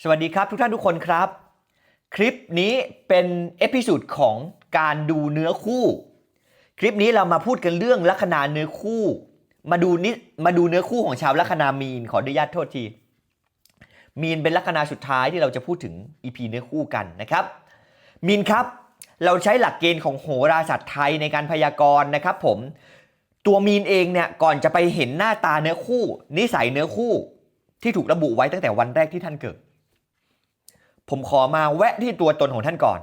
สวัสดีครับทุกท่านทุกคนครับ คลิปนี้เป็นเอพิสูดของการดูเนื้อคู่ คลิปนี้เรามาพูดกันเรื่องลัคนาเนื้อคู่ มาดูนิมาดูเนื้อคู่ของชาวลัคนามีน ขออนุญาตโทษที มีนเป็นลัคนาสุดท้ายที่เราจะพูดถึง EP เนื้อคู่กันนะครับ มีนครับเราใช้หลักเกณฑ์ของโหราศาสตร์ไทยในการพยากรณ์นะครับ ผมตัวมีนเองเนี่ยก่อนจะไปเห็นหน้าตาเนื้อคู่ นิสัยเนื้อคู่ที่ถูกระบุไว้ตั้งแต่วันแรกที่ท่านเกิด ผมขอมาแวะที่ตัวตนของท่านก่อน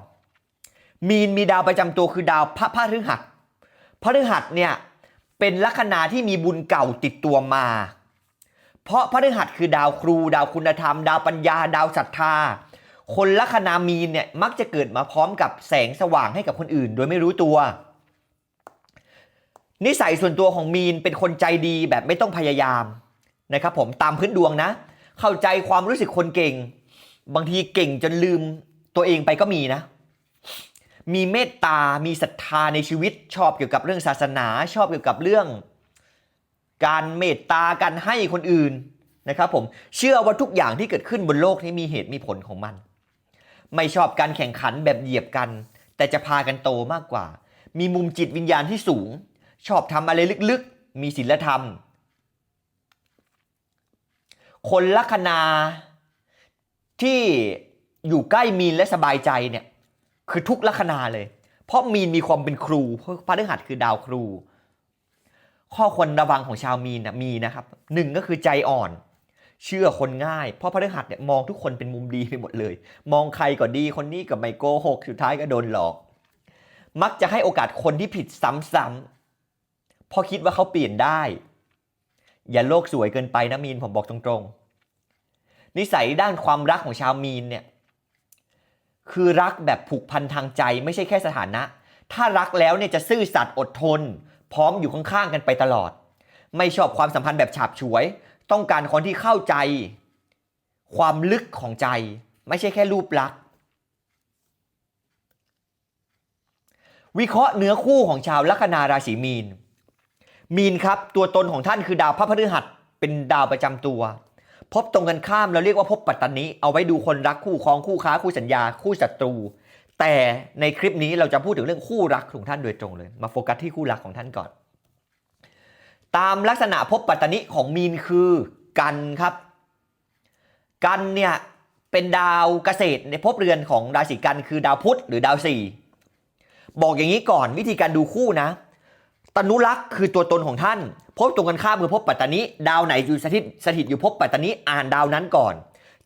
มีนมีดาวประจำตัวคือดาวพระพฤหัสพฤหัสเนี่ยเป็นลัคนาที่มีบุญเก่าติดตัวมา เพราะพฤหัสคือดาวครู ดาวคุณธรรม ดาวปัญญา ดาวศรัทธา คนลัคนามีนเนี่ยมักจะเกิดมาพร้อมกับแสงสว่างให้กับคนอื่น โดยไม่รู้ตัว นิสัยส่วนตัวของมีนเป็นคนใจดีแบบไม่ต้องพยายามนะครับผมตามพื้นดวงนะ เข้าใจความรู้สึกคนเก่ง บางทีเก่งจนลืมตัวเองไปก็มีนะ มีเมตตา มีศรัทธาในชีวิต ชอบเกี่ยวกับเรื่องศาสนา ชอบเกี่ยวกับเรื่อง การเมตตาการให้คนอื่นนะครับผมเชื่อว่าทุกอย่างที่เกิดขึ้นบนโลกนี้มีเหตุมีผลของมัน ไม่ชอบการแข่งขันแบบเหยียบกัน แต่จะพากันโตมากกว่า มีมุมจิตวิญญาณที่สูง ชอบทำอะไรลึกๆ มีศีลธรรม คนลัคนา ที่อยู่ใกล้มีนและสบายใจเนี่ยคือทุกลัคนาเลย เพราะมีนมีความเป็นครูเพราะพฤหัสคือดาวครู ข้อควรระวังของชาวมีนนะมีนะครับหนึ่งก็คือใจอ่อน เชื่อคนง่าย เพราะพฤหัสเนี่ยมองทุกคนเป็นมุมดีไปหมดเลย มองใครก็ดีคนนี้ก็ไม่โกหกสุดท้ายก็โดนหลอก มักจะให้โอกาสคนที่ผิดซ้ำๆเพราะคิดว่าเขาเปลี่ยนได้ อย่าโลกสวยเกินไปนะมีนผมบอกตรงๆ นิสัยด้านความรักของชาวมีนเนี่ยคือรักแบบผูกพันทางใจไม่ใช่แค่สถานะ ถ้ารักแล้วเนี่ยจะซื่อสัตย์อดทน พร้อมอยู่ข้างๆกันไปตลอด ไม่ชอบความสัมพันธ์แบบฉาบฉวย ต้องการคนที่เข้าใจ ความลึกของใจ ไม่ใช่แค่รูปลักษณ์วิเคราะห์เนื้อคู่ของชาวลัคนาราศีมีน มีนครับ ตัวตนของท่านคือดาวพระพฤหัสเป็นดาวประจำตัว พบตรงกันข้ามเราเรียกว่าพบปัตตานิเอาไว้ดูคนรักคู่ครองคู่ค้าคู่สัญญา คู่ศัตรู แต่ในคลิปนี้เราจะพูดถึงเรื่องคู่รักของท่านโดยตรงเลย มาโฟกัสที่คู่รักของท่านก่อน ตามลักษณะพบปัตตานิของมีนคือกันครับ กันเนี่ยเป็นดาวเกษตรในภพเรือนของราศีกันคือดาวพุธหรือดาวสี่บอกอย่างนี้ก่อนวิธีการดูคู่นะ นุรักษ์คือตัวตนของท่าน พบตรงกันข้ามคือพบปัตตานิดาวไหนอยู่สถิตสถิตอยู่พบปัตตานิอ่านดาวนั้นก่อน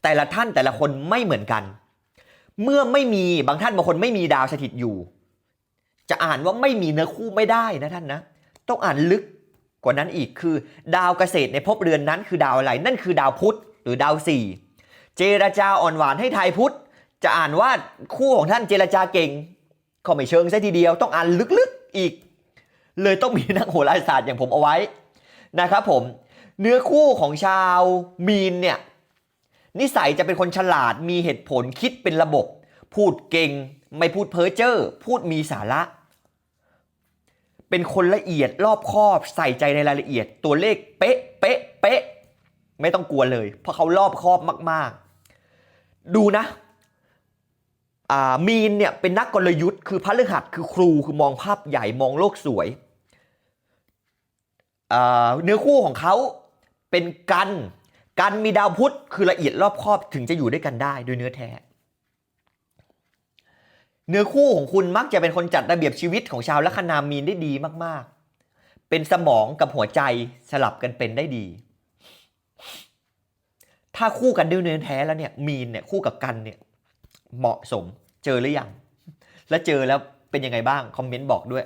แต่ละท่านแต่ละคนไม่เหมือนกัน เมื่อไม่มีบางท่านบางคนไม่มีดาวสถิตอยู่ จะอ่านว่าไม่มีเนื้อคู่ไม่ได้นะท่านนะ ต้องอ่านลึกกว่านั้นอีกคือ ดาวเกษตรในภพเรือนนั้นคือดาวอะไร นั่นคือดาวพุธหรือดาวสี่เจรจาอ่อนหวานให้ทายพุธจะอ่านว่าคู่ของท่านเจรจาเก่งก็ไม่เชิงซะทีเดียวต้องอ่านลึกๆอีก เลยต้องมีนักโหราศาสตร์อย่างผมเอาไว้นะครับผมเนื้อคู่ของชาวมีนเนี่ยนิสัยจะเป็นคนฉลาดมีเหตุผลคิดเป็นระบบ พูดเก่ง ไม่พูดเพ้อเจ้อพูดมีสาระ เป็นคนละเอียดรอบคอบใส่ใจในรายละเอียด ตัวเลขเป๊ะเป๊ะเป๊ะไม่ต้องกลัวเลย เพราะเขารอบคอบมาก ๆ ดูนะมีนเนี่ยเป็นนักกลยุทธ์คือพระฤหัสคือครูคือมองภาพใหญ่มองโลกสวย เนื้อคู่ของเขาเป็นกัน กันมีดาวพุธคือละเอียดรอบครอบถึงจะอยู่ด้วยกันได้โดยเนื้อแท้ เนื้อคู่ของคุณมักจะเป็นคนจัดระเบียบชีวิตของชาวลัคนามีนได้ดีมากๆ เป็นสมองกับหัวใจสลับกันเป็นได้ดี ถ้าคู่กันด้วยเนื้อแท้แล้วเนี่ยมีนเนี่ยคู่กับกันเนี่ยเหมาะสมเจอหรือยัง และเจอแล้วเป็นยังไงบ้างคอมเมนต์บอกด้วย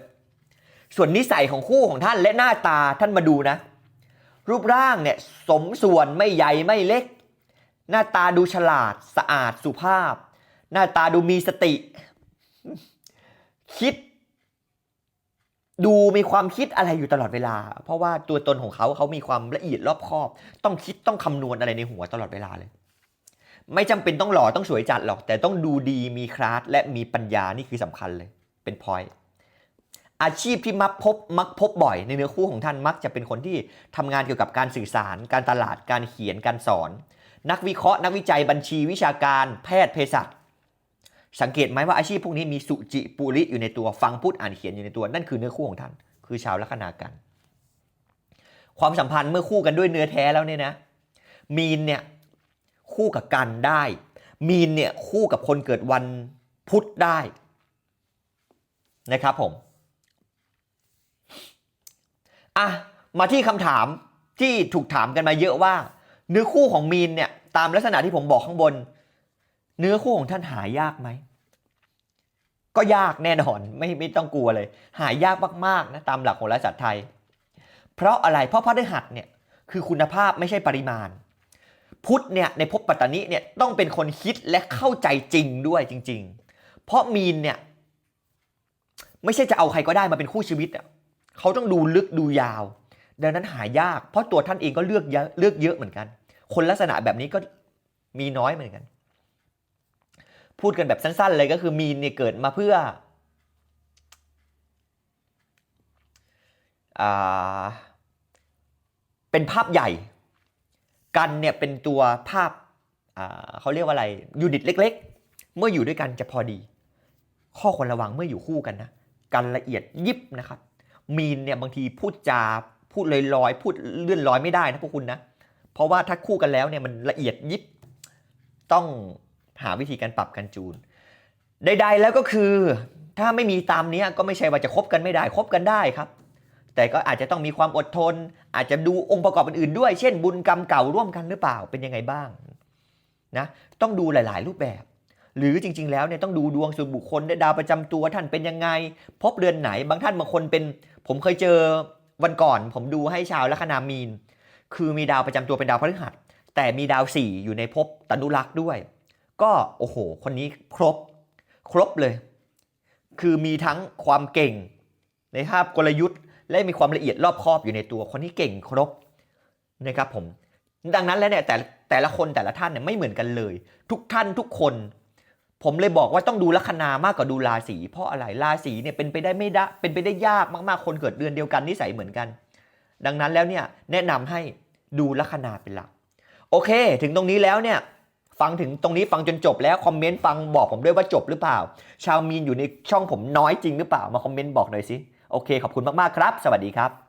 ส่วนนิสัยของคู่ของท่านและหน้าตาท่านมาดูนะ รูปร่างเนี่ยสมส่วนไม่ใหญ่ไม่เล็ก หน้าตาดูฉลาดสะอาดสุภาพ หน้าตาดูมีสติ คิด ดูมีความคิดอะไรอยู่ตลอดเวลา เพราะว่าตัวตนของเขาเขามีความละเอียดรอบคอบ ต้องคิดต้องคำนวณอะไรในหัวตลอดเวลาเลยไม่จำเป็นต้องหล่อต้องสวยจัดหรอก แต่ต้องดูดีมีคลาสและมีปัญญานี่คือสำคัญเลย เป็นพอย อาชีพที่มักพบมักพบบ่อยในเนื้อคู่ของท่านมักจะเป็นคนที่ทำงานเกี่ยวกับการสื่อสาร การตลาดการเขียนการสอน นักวิเคราะห์ นักวิจัยบัญชีวิชาการ แพทย์เภสัชสังเกตไหมว่าอาชีพพวกนี้มีสุจิปุริอยู่ในตัวฟังพูดอ่านเขียนอยู่ในตัว นั่นคือเนื้อคู่ของท่าน คือชาวลัคนากัน ความสัมพันธ์เมื่อคู่กันด้วยเนื้อแท้แล้วเนี่ยนะ มีนเนี่ยคู่กับกันได้ มีนเนี่ยคู่กับคนเกิดวันพุธได้นะครับผม อะมาที่คำถามที่ถูกถามกันมาเยอะว่า เนื้อคู่ของมีนเนี่ยตามลักษณะที่ผมบอกข้างบน เนื้อคู่ของท่านหายากไหมก็ยากแน่นอนไม่ไม่ต้องกลัวเลย หายากมากๆนะตามหลักของรัฐศาสตร์ไทย เพราะอะไรเพราะพระฤหัสเนี่ยคือคุณภาพไม่ใช่ปริมาณ พุทธเนี่ยในภพปัตตานิเนี่ยต้องเป็นคนคิดและเข้าใจจริงด้วยจริง ๆ เพราะมีนเนี่ยไม่ใช่จะเอาใครก็ได้มาเป็นคู่ชีวิตอะ เขาต้องดูลึกดูยาว ดังนั้นหายาก เพราะตัวท่านเองก็เลือกเยอะเลือกเยอะเหมือนกัน คนลักษณะแบบนี้ก็มีน้อยเหมือนกัน พูดกันแบบสั้นๆเลยก็คือมีนเนี่ยเกิดมาเพื่ออาเป็นภาพใหญ่ กันเนี่ยเป็นตัวภาพอ่าเขาเรียกว่าอะไรยูนิตเล็ก ๆ เมื่ออยู่ด้วยกันจะพอดี ข้อควรระวังเมื่ออยู่คู่กันนะกันละเอียดยิบนะครับ มีนเนี่ยบางทีพูดจาพูดลอยๆพูดเลื่อนลอยไม่ได้นะพวกคุณนะเพราะว่าถ้าคู่กันแล้วเนี่ยมันละเอียดยิบต้องหาวิธีการปรับกันจูน ใด ๆ แล้วก็คือ ถ้าไม่มีตามนี้ก็ไม่ใช่ว่าจะคบกันไม่ได้คบกันได้ครับ แต่ก็อาจจะต้องมีความอดทน อาจจะดูองค์ประกอบอื่นๆด้วย เช่น บุญกรรมเก่าร่วมกันหรือเปล่าเป็นยังไงบ้างนะต้องดูหลาย ๆ รูปแบบ หรือจริง ๆ แล้วเนี่ยต้องดูดวงส่วนบุคคลได้ดาวประจำตัวท่านเป็นยังไง พบเดือนไหน บางท่านบางคนเป็น ผมเคยเจอวันก่อน ผมดูให้ชาวลัคนามีน คือมีดาวประจำตัวเป็นดาวพฤหัส แต่มีดาวสี่อยู่ในภพตนุรักษ์ด้วย ก็โอ้โห คนนี้ครบ ครบเลย คือมีทั้งความเก่ง ในภาพกลยุทธ์ และมีความละเอียดรอบคอบอยู่ในตัวคนที่เก่งครบนะครับผมดังนั้นแล้วเนี่ยแต่แต่ละคนแต่ละท่านเนี่ยไม่เหมือนกันเลย ทุกท่านทุกคน ผมเลยบอกว่าต้องดูลัคนามากกว่าดูราศีเพราะอะไรราศีเนี่ยเป็นไปได้ไม่ได้เป็นไปได้ยากมากๆ คนเกิดเดือนเดียวกันนิสัยเหมือนกัน ดังนั้นแล้วเนี่ยแนะนำให้ดูลัคนาเป็นหลัก โอเค ถึงตรงนี้แล้วเนี่ยฟังถึงตรงนี้ฟังจนจบแล้วคอมเมนต์ฟังบอกผมด้วยว่าจบหรือเปล่า ชาวมีนอยู่ในช่องผมน้อยจริงหรือเปล่ามาคอมเมนต์บอกหน่อยสิโอเคขอบคุณมากๆครับ สวัสดีครับ